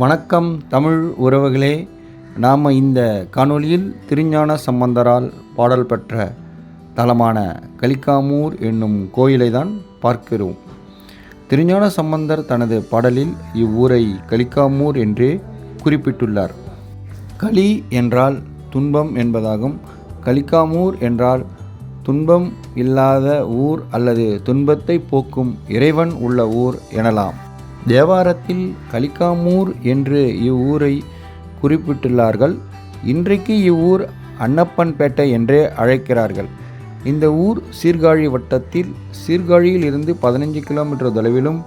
வணக்கம் தமிழ் உறவுகளே. நாம் இந்த காணொளியில் திருஞான சம்பந்தரால் பாடல் பெற்ற தலமான கலிக்காமூர் என்னும் கோயிலை தான் பார்க்கிறோம். திருஞான சம்பந்தர் தனது பாடலில் இவ்வூரை கலிக்காமூர் என்றே குறிப்பிட்டுள்ளார். களி என்றால் துன்பம் என்பதாகும். கலிக்காமூர் என்றால் துன்பம் இல்லாத ஊர் அல்லது துன்பத்தை போக்கும் இறைவன் உள்ள ஊர் எனலாம். தேவாரத்தில் கலிக்காமூர் என்று இவ்வூரை குறிப்பிட்டுள்ளார்கள். இன்றைக்கு இவ்வூர் அன்னப்பன்பேட்டை என்றே அழைக்கிறார்கள். இந்த ஊர் சீர்காழி வட்டத்தில் சீர்காழியில் இருந்து பதினஞ்சு கிலோமீட்டர் தொலைவிலும்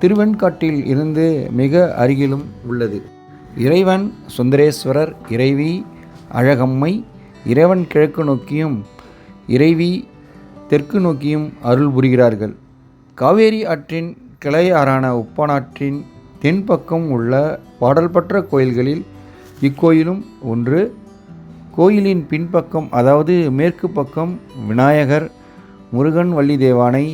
திருவெண்காட்டில் இருந்து மிக அருகிலும் உள்ளது. இறைவன் சுந்தரேஸ்வரர் இறைவி அழகம்மை இறைவன் கிழக்கு நோக்கியும் இறைவி தெற்கு நோக்கியும் அருள் புரிகிறார்கள். காவேரி ஆற்றின் கிளை ஆறான தென்பக்கம் உள்ள பாடல்பற்ற கோயில்களில் இக்கோயிலும் ஒன்று. கோயிலின் பின்பக்கம் அதாவது மேற்கு பக்கம் விநாயகர் முருகன் வள்ளி தேவானை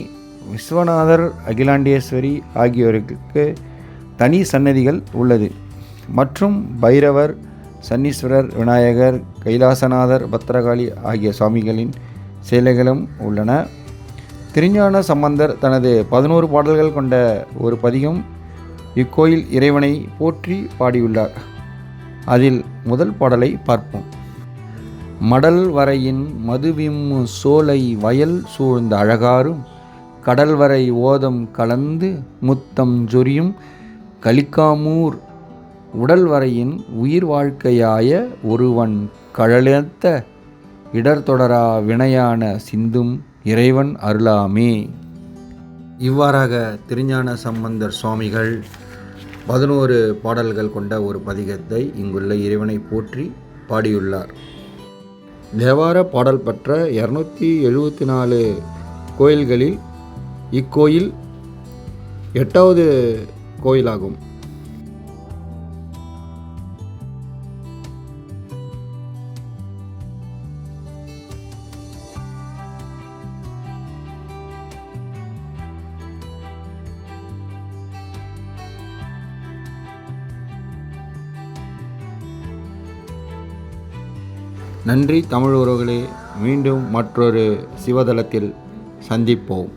விஸ்வநாதர் அகிலாண்டேஸ்வரி ஆகியோருக்கு தனி சன்னதிகள் உள்ளது. மற்றும் பைரவர் சன்னீஸ்வரர் விநாயகர் கைலாசநாதர் பத்திரகாளி ஆகிய சுவாமிகளின் சிலைகளும் உள்ளன. திருஞான சம்பந்தர் தனது பதினோரு பாடல்கள் கொண்ட ஒரு பதிகம் இக்கோயில் இறைவனை போற்றி பாடியுள்ளார். அதில் முதல் பாடலை பார்ப்போம். மடல் வரையின் மதுவிம்மு சோலை வயல் சூழ்ந்த அழகாரும் கடல் வரை ஓதம் கலந்து முத்தம் ஜொரியும் கலிக்காமூர் உடல் வரையின் உயிர் வாழ்க்கையாய ஒருவன் கழலத்த இடர் தொடரா வினையான சிந்தும் இறைவன் அருளாமே. இவ்வாறாக திருஞான சம்பந்தர் சுவாமிகள் பதினோரு பாடல்கள் கொண்ட ஒரு பதிகத்தை இங்குள்ள இறைவனை போற்றி பாடியுள்ளார். தேவார பாடல் பெற்ற இரநூத்தி எழுபத்தி நாலு கோயில்களில் இக்கோயில் எட்டாவது கோயிலாகும். நன்றி தமிழ் உறவுகளே மீண்டும் மற்றொரு சிவதளத்தில் சந்திப்போம்.